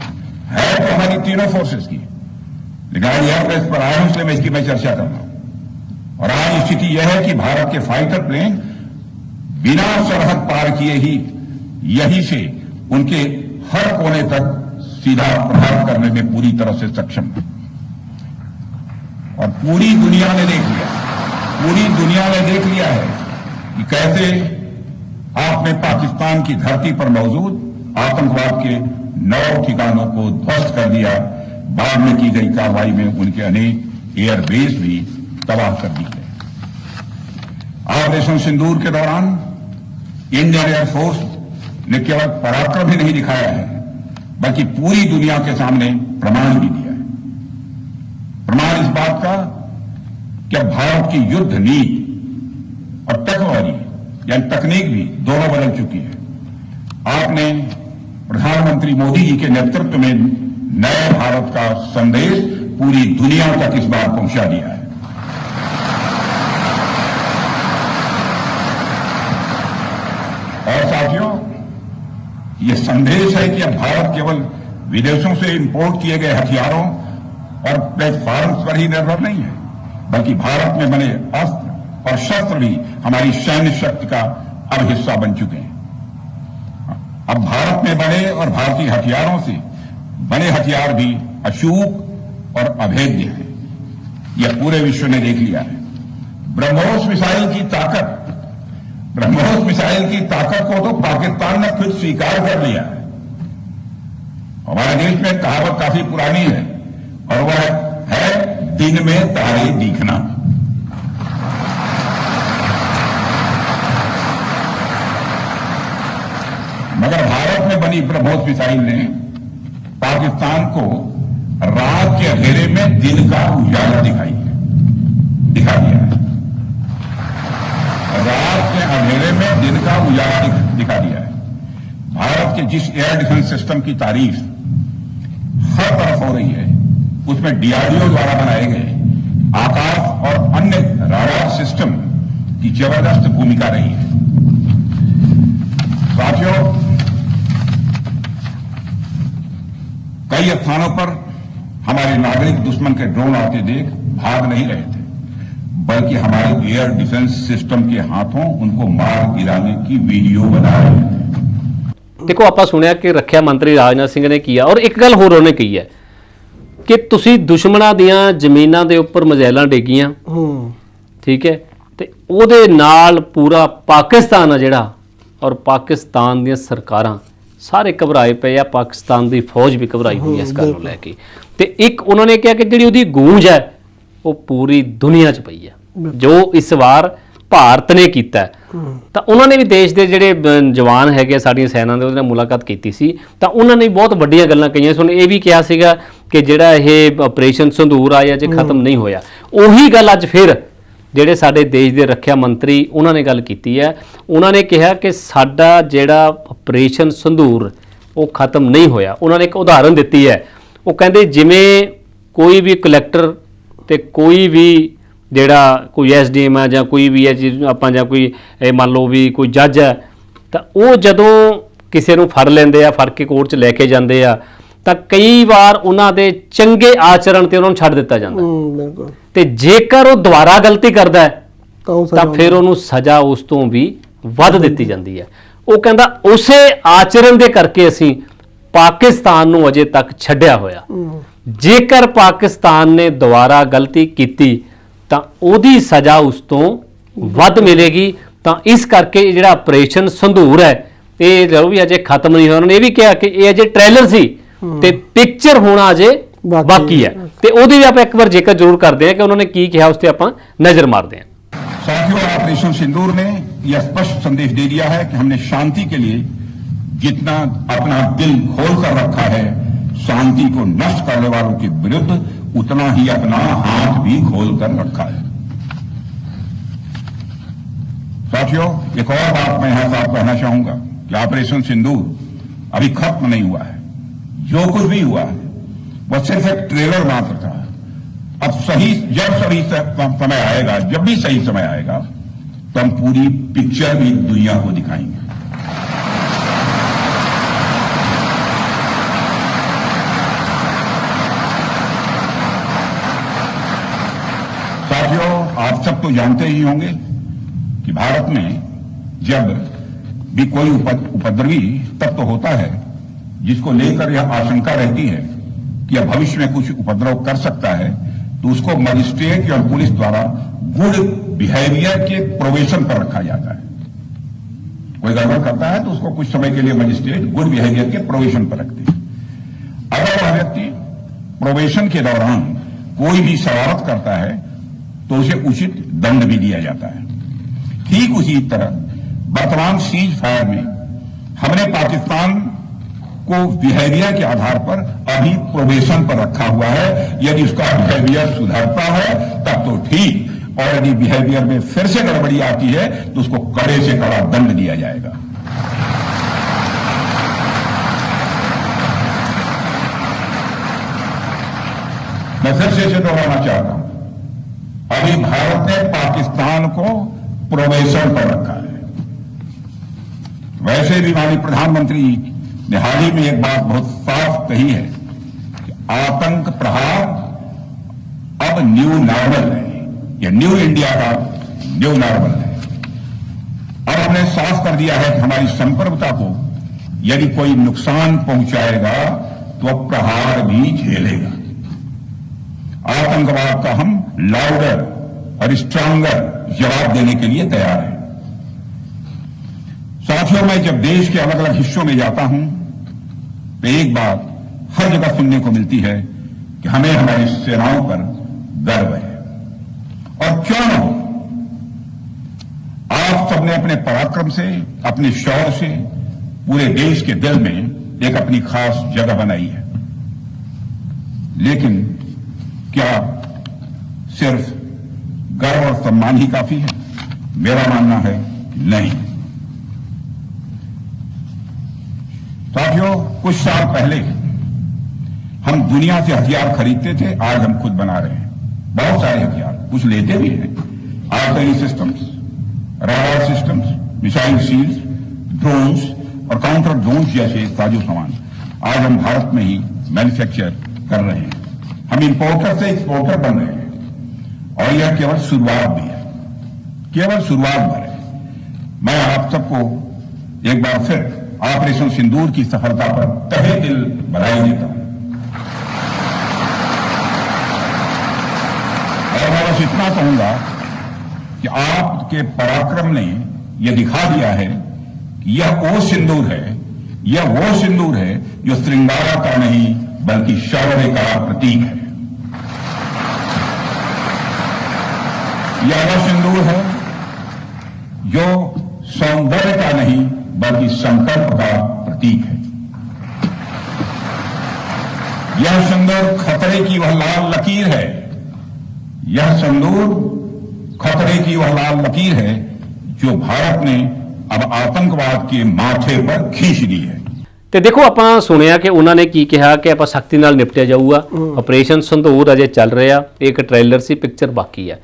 है तो हमारी तीनों फोर्सेस की। लेकिन आज एयरप्रेस पर आया हूँ, इसलिए मैं इसकी मैं चर्चा कर रहा हूँ। और आज स्थिति यह है कि भारत के फाइटर प्लेन बिना सरहद पार किए ही यहीं से उनके हर कोने तक सीधा प्रहार करने में पूरी तरह से सक्षम है। और पूरी दुनिया ने देख लिया। पूरी दुनिया ने देख लिया है कि कैसे आपने पाकिस्तान की धरती पर मौजूद आतंकवाद के नौ ठिकानों को ध्वस्त कर दिया, बाद में की गई कार्रवाई में उनके अनेक एयरबेस भी तबाह कर दी ऑपरेशन सिंदूर के दौरान इंडियन एयरफोर्स ने केवल पराक्रम ही नहीं दिखाया है, बल्कि पूरी दुनिया के सामने प्रमाण भी दिया है। प्रमाण इस बात का कि भारत की युद्ध नीति और टेक्नोलॉजी, यानी तकनीक भी दोनों बदल चुकी है। आपने प्रधानमंत्री मोदी जी के नेतृत्व में नए भारत का संदेश पूरी दुनिया तक इस बार पहुँचा दिया है। संदेश है कि अब भारत केवल विदेशों से इंपोर्ट किए गए हथियारों और प्लेटफॉर्म्स पर ही निर्भर नहीं है, बल्कि भारत में बने अस्त्र और शस्त्र भी हमारी सैन्य शक्ति का अब हिस्सा बन चुके हैं। अब भारत में बने और भारतीय हथियारों से बने हथियार भी अचूक और अभेद्य हैं। यह पूरे विश्व ने देख लिया है। ब्रह्मोस मिसाइल की ताकत ब्रह्मोस मिसाइल की ताकत को तो पाकिस्तान ने खुद स्वीकार कर लिया। हमारे देश में कहावत काफ़ी पुरानी है, और वह है, दिन में तारे दिखना। मगर भारत में बनी ब्रह्मोस मिसाइल ने पाकिस्तान को रात के अंधेरे में दिन का उजाला दिखाई है दिखा दिया है रात के अंधेरे में दिन का उजाला दिखा दिया है। भारत के जिस एयर डिफेंस सिस्टम की तारीफ़ हर तरफ़ हो रही है, उसमें डीआरडीओ द्वारा बनाए गए आकाश और अन्य राडार सिस्टम की ज़बरदस्त भूमिका रही है। साथियों, कई स्थानों पर हमारे नागरिक दुश्मन के ड्रोन आते देख भाग नहीं रहे थे। बल्कि हमारे एयर डिफेंस सिस्टम के हाथों उनको मार गिराने की वीडियो बना रहे थे ਦੇਖੋ ਆਪਾਂ ਸੁਣਿਆ ਕਿ ਰੱਖਿਆ ਮੰਤਰੀ ਰਾਜਨਾਥ ਸਿੰਘ ਨੇ ਕੀਆ ਔਰ ਇੱਕ ਗੱਲ ਹੋਰ ਉਹਨੇ ਕਹੀ ਹੈ ਕਿ ਤੁਸੀਂ ਦੁਸ਼ਮਣਾਂ ਦੀਆਂ ਜ਼ਮੀਨਾਂ ਦੇ ਉੱਪਰ ਮਜ਼ੈਲਾਂ ਡੇਗੀਆਂ ਹੂੰ ਠੀਕ ਹੈ ਤੇ ਉਹਦੇ ਨਾਲ ਪੂਰਾ ਪਾਕਿਸਤਾਨ ਆ ਜਿਹੜਾ ਔਰ ਪਾਕਿਸਤਾਨ ਦੀਆਂ ਸਰਕਾਰਾਂ ਸਾਰੇ ਘਬਰਾਏ ਪਏ ਆ ਪਾਕਿਸਤਾਨ ਦੀ ਫੌਜ ਵੀ ਘਬਰਾਈ ਹੋਈ ਹੈ ਇਸ ਗੱਲ ਨੂੰ ਲੈ ਕੇ ਤੇ ਇੱਕ ਉਹਨਾਂ ਨੇ ਕਿਹਾ ਕਿ ਜਿਹੜੀ ਉਹਦੀ ਗੂੰਜ ਹੈ ਉਹ ਪੂਰੀ ਦੁਨੀਆ 'ਚ ਪਈ ਹੈ ਜੋ ਇਸ ਵਾਰ ਭਾਰਤ ਨੇ ਕੀਤਾ। ਤਾਂ ਉਹਨਾਂ ਨੇ ਵੀ ਦੇਸ਼ ਦੇ ਜਿਹੜੇ ਜਵਾਨ ਹੈਗੇ ਸਾਡੀਆਂ ਸੈਨਾ ਦੇ ਉਹਦੇ ਨਾਲ ਮੁਲਾਕਾਤ ਕੀਤੀ ਸੀ। ਤਾਂ ਉਹਨਾਂ ਨੇ ਬਹੁਤ ਵੱਡੀਆਂ ਗੱਲਾਂ ਕਹੀਆਂ ਸੀ। ਇਹ ਵੀ ਕਿਹਾ ਸੀਗਾ ਕਿ ਜਿਹੜਾ ਇਹ ਆਪਰੇਸ਼ਨ ਸੰਧੂਰ ਆ ਜਾਂ ਜੇ ਖਤਮ ਨਹੀਂ ਹੋਇਆ ਉਹੀ ਗੱਲ ਅੱਜ ਫਿਰ ਜਿਹੜੇ ਸਾਡੇ ਦੇਸ਼ ਦੇ ਰੱਖਿਆ ਮੰਤਰੀ ਉਹਨਾਂ ਨੇ ਗੱਲ ਕੀਤੀ ਹੈ। ਉਹਨਾਂ ਨੇ ਕਿਹਾ ਕਿ ਸਾਡਾ ਜਿਹੜਾ ਆਪਰੇਸ਼ਨ ਸੰਧੂਰ ਉਹ ਖਤਮ ਨਹੀਂ ਹੋਇਆ। ਉਹਨਾਂ ਨੇ ਇੱਕ ਉਦਾਹਰਨ ਦਿੱਤੀ ਹੈ। ਉਹ ਕਹਿੰਦੇ ਜਿਵੇਂ ਕੋਈ ਵੀ ਕਲੈਕਟਰ ਤੇ ਕੋਈ ਵੀ ਜਿਹੜਾ ਕੋਈ ਐਸਡੀਐਮ ਹੈ ਜਾਂ ਕੋਈ ਵੀ ਹੈ ਆਪਾਂ ਜਾਂ ਕੋਈ ਇਹ ਮੰਨ ਲਓ ਵੀ ਕੋਈ ਜੱਜ ਹੈ ਤਾਂ ਉਹ ਜਦੋਂ ਕਿਸੇ ਨੂੰ ਫੜ ਲੈਂਦੇ ਆ ਫੜ ਕੇ ਕੋਰਟ 'ਚ ਲੈ ਕੇ ਜਾਂਦੇ ਆ ਤਾਂ ਕਈ ਵਾਰ ਉਹਨਾਂ ਦੇ ਚੰਗੇ ਆਚਰਣ ਤੇ ਉਹਨਾਂ ਨੂੰ ਛੱਡ ਦਿੱਤਾ ਜਾਂਦਾ। ਬਿਲਕੁਲ। ਤੇ ਜੇਕਰ ਉਹ ਦੁਬਾਰਾ ਗਲਤੀ ਕਰਦਾ ਹੈ ਤਾਂ ਫਿਰ ਉਹਨੂੰ ਸਜ਼ਾ ਉਸ ਤੋਂ ਵੀ ਵੱਧ ਦਿੱਤੀ ਜਾਂਦੀ ਹੈ। ਉਹ ਕਹਿੰਦਾ ਉਸੇ ਆਚਰਣ ਦੇ ਕਰਕੇ ਅਸੀਂ ਪਾਕਿਸਤਾਨ ਨੂੰ ਅਜੇ ਤੱਕ ਛੱਡਿਆ ਹੋਇਆ। ਜੇਕਰ ਪਾਕਿਸਤਾਨ ਨੇ ਦੁਬਾਰਾ ਗਲਤੀ ਕੀਤੀ ਤਾਂ ਉਹਦੀ ਸਜ਼ਾ ਉਸ ਤੋਂ ਵੱਧ ਮਿਲੇਗੀ ਤਾਂ ਇਸ ਕਰਕੇ ਇਹ ਜਿਹੜਾ ਆਪਰੇਸ਼ਨ ਸੰਧੂਰ ਹੈ ਇਹ ਲਓ ਵੀ ਅਜੇ ਖਤਮ ਨਹੀਂ ਹੋਇਆ ਉਹਨਾਂ ਨੇ ਇਹ ਵੀ ਕਿਹਾ ਕਿ ਇਹ ਅਜੇ ਟ੍ਰੇਲਰ ਸੀ ਤੇ ਪਿਕਚਰ ਹੋਣਾ ਅਜੇ ਬਾਕੀ ਬਾਕੀ ਹੈ ਤੇ ਉਹਦੀ ਵੀ ਆਪਾਂ ਇੱਕ ਵਾਰ ਜ਼ਿਕਰ ਜ਼ਰੂਰ ਕਰਦੇ ਹਾਂ ਕਿ ਉਹਨਾਂ ਨੇ ਕੀ ਕਿਹਾ ਉਸ ਤੇ ਆਪਾਂ ਨਜ਼ਰ ਮਾਰਦੇ ਹਾਂ साथियों ऑपरेशन सिंदूर ने यह स्पष्ट संदेश दे दिया है कि हमने शांति के लिए जितना अपना दिल खोल कर रखा है शांति को नष्ट करने वालों के विरुद्ध उतना ही अपना हाथ भी खोल कर रखा है। साथियों, एक और बात मैं यहाँ साफ़ कहना चाहूँगा कि ऑपरेशन सिंदूर अभी खत्म नहीं हुआ है। जो कुछ भी हुआ है वह सिर्फ़ एक ट्रेलर मात्र था। अब सही, जब सही समय आएगा, जब भी सही समय आएगा तो हम पूरी पिक्चर भी दुनिया को दिखाएँगे साथियों आप सब तो जानते ही होंगे कि भारत में जब भी कोई उपद्रवी तब तो होता है, जिसको लेकर यह आशंका रहती है कि यह भविष्य में कुछ उपद्रव कर सकता है तो उसको मजिस्ट्रेट और पुलिस द्वारा गुड बिहेवियर के प्रोवेशन पर रखा जाता है। कोई गड़बड़ करता है तो उसको कुछ समय के लिए मजिस्ट्रेट गुड बिहेवियर के प्रोवेशन पर रखते हैं। अगर वह व्यक्ति प्रोवेशन के दौरान कोई भी शरारत करता है तो उसे उचित दंड भी दिया जाता है। ठीक उसी तरह वर्तमान सीज फायर में हमने पाकिस्तान को बिहेवियर के आधार पर अभी प्रोबेशन पर रखा हुआ है। यदि उसका बिहेवियर सुधरता है, तब तो ठीक। और यदि बिहेवियर में फिर से गड़बड़ी आती है तो उसको कड़े से कड़ा दंड दिया जाएगा। मैं फिर से इसे दोहराना चाहता हूँ। अभी भारत ने पाकिस्तान को प्रोबेशन पर रखा है। वैसे भी माननीय प्रधानमंत्री ने हाल ही में एक बात बहुत साफ़ कही है कि आतंक प्रहार अब न्यू नॉर्मल है। ये न्यू इंडिया का न्यू नॉर्मल है। और हमने साफ़ कर दिया है कि हमारी संप्रभुता को यदि कोई नुकसान पहुंचाएगा तो प्रहार भी झेलेगा। आतंकवाद का हम लाउडर और स्ट्रांगर जवाब देने के लिए तैयार हैं। साथियों, मैं जब देश के अलग अलग हिस्सों में जाता हूँ तो एक बात हर जगह सुनने को मिलती है कि हमें हमारी सेनाओं पर गर्व है। और क्यों न हो? आप सबने अपने पराक्रम से, अपने शौर्य से पूरे देश के दिल में एक अपनी खास जगह बनाई है। लेकिन क्या सिर्फ़ गर्व और सम्मान ही काफ़ी है? मेरा मानना है नहीं। साथियों, कुछ साल पहले हम दुनिया से हथियार खरीदते थे, आज हम खुद बना रहे हैं। बहुत सारे हथियार, कुछ लेते भी हैं। Artillery systems, radar systems, missile seals drones और काउंटर ड्रोन्स जैसे साजो सामान। आज हम भारत में ही मैन्युफैक्चर कर रहे हैं। हम इंपोर्टर से एक्सपोर्टर बन। रहे हैं और यह केवल शुरुआत भी है। केवल शुरुआत भर है मैं आप सबको एक बार फिर ऑपरेशन सिंदूर की सफलता पर तहे दिल बधाई देता हूँ। और मैं बस इतना कहूँगा कि आपके पराक्रम ने यह दिखा दिया है कि यह वो सिंदूर है, यह वो सिंदूर है जो श्रृंगारा का नहीं, बल्कि शौर्य का प्रतीक है। यह वह सिंदूर है जो सौंदर्य का नहीं बल्कि संकल्प का प्रतीक है यह सिंदूर खतरे की वह लाल लकीर है यह सिंदूर खतरे की वह लाल लकीर है जो भारत ने अब आतंकवाद के माथे पर खींच दी है ਤੇ ਦੇਖੋ ਆਪਾਂ ਸੁਣਿਆ ਕਿ ਉਹਨਾਂ ਨੇ ਕੀ ਕਿਹਾ ਕਿ ਆਪਾਂ ਸਖਤੀ ਨਾਲ ਨਿਪਟਿਆ ਜਾਊਗਾ ਆਪਰੇਸ਼ਨ ਸੰਧੂਰ ਅਜੇ ਚੱਲ ਰਿਹਾ ਇੱਕ ਟ੍ਰੇਲਰ ਸੀ ਪਿਕਚਰ ਬਾਕੀ ਹੈ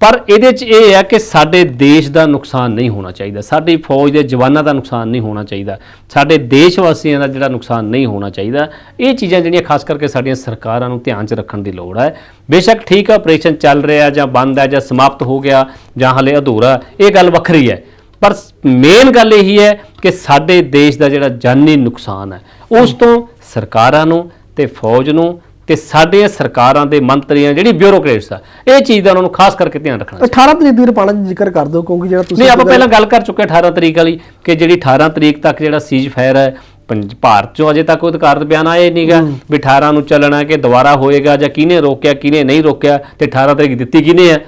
ਪਰ ਇਹਦੇ 'ਚ ਇਹ ਹੈ ਕਿ ਸਾਡੇ ਦੇਸ਼ ਦਾ ਨੁਕਸਾਨ ਨਹੀਂ ਹੋਣਾ ਚਾਹੀਦਾ। ਸਾਡੀ ਫੌਜ ਦੇ ਜਵਾਨਾਂ ਦਾ ਨੁਕਸਾਨ ਨਹੀਂ ਹੋਣਾ ਚਾਹੀਦਾ। ਸਾਡੇ ਦੇਸ਼ ਵਾਸੀਆਂ ਦਾ ਜਿਹੜਾ ਨੁਕਸਾਨ ਨਹੀਂ ਹੋਣਾ ਚਾਹੀਦਾ। ਇਹ ਚੀਜ਼ਾਂ ਜਿਹੜੀਆਂ ਖਾਸ ਕਰਕੇ ਸਾਡੀਆਂ ਸਰਕਾਰਾਂ ਨੂੰ ਧਿਆਨ 'ਚ ਰੱਖਣ ਦੀ ਲੋੜ ਹੈ। ਬੇਸ਼ੱਕ ਠੀਕ ਹੈ ਆਪਰੇਸ਼ਨ ਚੱਲ ਰਿਹਾ ਜਾਂ ਬੰਦ ਹੈ ਜਾਂ ਸਮਾਪਤ ਹੋ ਗਿਆ ਜਾਂ ਹਲੇ ਅਧੂਰਾ, ਇਹ ਗੱਲ ਵੱਖਰੀ ਹੈ। ਪਰ ਮੇਨ ਗੱਲ ਇਹੀ ਹੈ ਕਿ ਸਾਡੇ ਦੇਸ਼ ਦਾ ਜਿਹੜਾ ਜਾਨੀ ਨੁਕਸਾਨ ਹੈ, ਉਸ ਤੋਂ ਸਰਕਾਰਾਂ ਨੂੰ ਤੇ ਫੌਜ ਨੂੰ ਤੇ ਸਾਡੀਆਂ ਸਰਕਾਰਾਂ ਦੇ ਮੰਤਰੀਆਂ ਜਿਹੜੀ ਬਿਊਰੋਕਰੇਟਸ ਆ ਇਹ ਚੀਜ਼ ਦਾ ਉਹਨਾਂ ਨੂੰ ਖਾਸ ਕਰਕੇ ਧਿਆਨ ਰੱਖਣਾ ਚਾਹੀਦਾ। 18 ਤਰੀਕ ਦੀ ਰਪਾਣਾ ਜੀ ਜ਼ਿਕਰ ਕਰ ਦਿਓ ਕਿਉਂਕਿ ਜਿਹੜਾ ਤੁਸੀਂ ਨਹੀਂ ਆਪਾਂ ਪਹਿਲਾਂ ਗੱਲ ਕਰ ਚੁੱਕੇ 18 ਤਰੀਕ ਵਾਲੀ ਕਿ ਜਿਹੜੀ 18 ਤਰੀਕ ਤੱਕ ਜਿਹੜਾ ਸੀਜ਼ ਫਾਇਰ ਹੈ ਭਾਰਤ ਚੋਂ ਅਜੇ ਤੱਕ ਉਹ ਅਧਿਕਾਰਤ ਬਿਆਨ ਆਇਆ ਨਹੀਂਗਾ ਵੀ 18 ਨੂੰ ਚੱਲਣਾ ਕਿ ਦੁਬਾਰਾ ਹੋਏਗਾ ਜਾਂ ਕਿਹਨੇ ਰੋਕਿਆ ਕਿਹਨੇ ਨਹੀਂ ਰੋਕਿਆ ਤੇ 18 ਤਰੀਕ ਦਿੱਤੀ ਕਿਹਨੇ ਹੈ।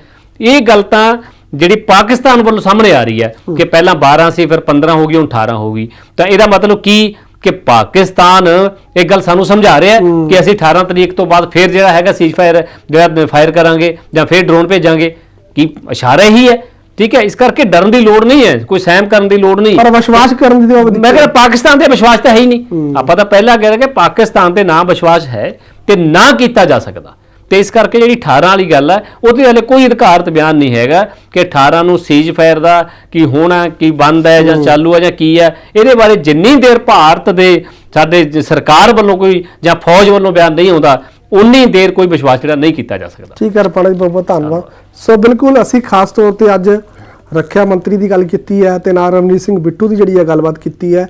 ਇਹ ਗੱਲ ਤਾਂ ਜਿਹੜੀ ਪਾਕਿਸਤਾਨ ਵੱਲੋਂ ਸਾਹਮਣੇ ਆ ਰਹੀ ਹੈ ਕਿ ਪਹਿਲਾਂ 12 ਸੀ ਫਿਰ 15 ਹੋ ਗਈ ਹੁਣ 18 ਹੋ ਗਈ। ਤਾਂ ਇਹਦਾ ਮਤਲਬ ਕੀ ਕਿ ਪਾਕਿਸਤਾਨ ਇਹ ਗੱਲ ਸਾਨੂੰ ਸਮਝਾ ਰਿਹਾ ਹੈ ਕਿ ਅਸੀਂ 18 ਤਰੀਕ ਤੋਂ ਬਾਅਦ ਫਿਰ ਜਿਹੜਾ ਹੈਗਾ ਸੀਜ਼ ਫਾਇਰ ਜਿਹੜਾ ਫਾਇਰ ਕਰਾਂਗੇ ਜਾਂ ਫਿਰ ਡਰੋਨ ਭੇਜਾਂਗੇ। ਕੀ ਇਸ਼ਾਰਾ ਹੀ ਹੈ? ਠੀਕ ਹੈ ਇਸ ਕਰਕੇ ਡਰਨ ਦੀ ਲੋੜ ਨਹੀਂ ਹੈ ਕੋਈ ਸਹਿਮ ਕਰਨ ਦੀ ਲੋੜ ਨਹੀਂ। ਪਰ ਵਿਸ਼ਵਾਸ ਕਰਨ ਦੀ ਦਿਓ ਮੈਂ ਕਹਿੰਦਾ ਪਾਕਿਸਤਾਨ ਤੇ ਵਿਸ਼ਵਾਸ ਤਾਂ ਹੈ ਹੀ ਨਹੀਂ। ਆਪਾਂ ਤਾਂ ਪਹਿਲਾਂ ਕਹਿ ਰਹੇ ਕਿ ਪਾਕਿਸਤਾਨ ਤੇ ਨਾ ਵਿਸ਼ਵਾਸ ਹੈ ਤੇ ਨਾ ਕੀਤਾ ਜਾ ਸਕਦਾ। ਤੇ ਇਸ ਕਰਕੇ ਜਿਹੜੀ 18 ਵਾਲੀ ਗੱਲ ਹੈ ਉਹਦੇ ਹਲੇ ਕੋਈ ਅਧਿਕਾਰਤ ਬਿਆਨ ਨਹੀਂ ਹੈਗਾ ਕਿ 18 ਨੂੰ ਸੀਜ਼ ਫਾਇਰ ਦਾ ਕੀ ਹੋਣਾ ਕੀ ਬੰਦ ਹੈ ਜਾਂ ਚਾਲੂ ਹੈ ਜਾਂ ਕੀ ਹੈ। ਇਹਦੇ ਬਾਰੇ ਜਿੰਨੀ ਦੇਰ ਭਾਰਤ ਦੇ ਸਾਡੇ ਸਰਕਾਰ ਵੱਲੋਂ ਕੋਈ ਜਾਂ ਫੌਜ ਵੱਲੋਂ ਬਿਆਨ ਨਹੀਂ ਆਉਂਦਾ ਉਨੀ ਦੇਰ ਕੋਈ ਵਿਸ਼ਵਾਸ ਜਿਹੜਾ ਨਹੀਂ ਕੀਤਾ ਜਾ ਸਕਦਾ। ਠੀਕ ਹੈ ਰਪਾਣਾ ਜੀ ਬਹੁਤ ਬਹੁਤ ਧੰਨਵਾਦ। ਸੋ ਬਿਲਕੁਲ ਅਸੀਂ ਖਾਸ ਤੌਰ ਤੇ ਅੱਜ ਰੱਖਿਆ ਮੰਤਰੀ ਦੀ ਗੱਲ ਕੀਤੀ ਹੈ ਤੇ ਨਾਲ ਰਮਨੀਤ ਸਿੰਘ ਬਿੱਟੂ ਦੀ ਜਿਹੜੀ ਹੈ ਗੱਲਬਾਤ ਕੀਤੀ ਹੈ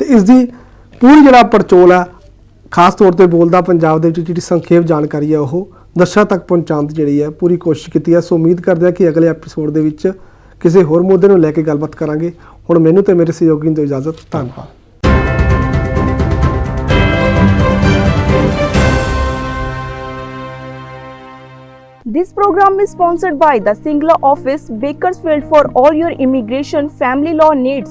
ਤੇ ਇਸ ਦੀ ਪੂਰੀ ਜਿਹੜਾ ਪੜਚੋਲ ਹੈ ਖਾਸ ਤੌਰ ਤੇ ਬੋਲਦਾ ਪੰਜਾਬ ਦੇ ਵਿੱਚ ਜਿਹੜੀ ਸੰਖੇਪ ਜਾਣਕਾਰੀ ਹੈ ਉਹ ਦਰਸ਼ਕਾਂ ਤੱਕ ਪਹੁੰਚਾਉਣ ਦੀ ਜਿਹੜੀ ਹੈ ਪੂਰੀ ਕੋਸ਼ਿਸ਼ ਕੀਤੀ ਹੈ ਸੋ ਉਮੀਦ ਕਰਦੇ ਹਾਂ ਕਿ ਅਗਲੇ ਐਪੀਸੋਡ ਦੇ ਵਿੱਚ ਕਿਸੇ ਹੋਰ ਮੁੱਦੇ ਨੂੰ ਲੈ ਕੇ ਗੱਲਬਾਤ ਕਰਾਂਗੇ। ਹੁਣ ਮੈਨੂੰ ਤੇ ਮੇਰੇ ਸਹਿਯੋਗੀ ਨੂੰ ਦਿਓ ਇਜਾਜ਼ਤ ਧੰਨਵਾਦ। This program is sponsored by the Singla office, Bakersfield for all your immigration family law needs.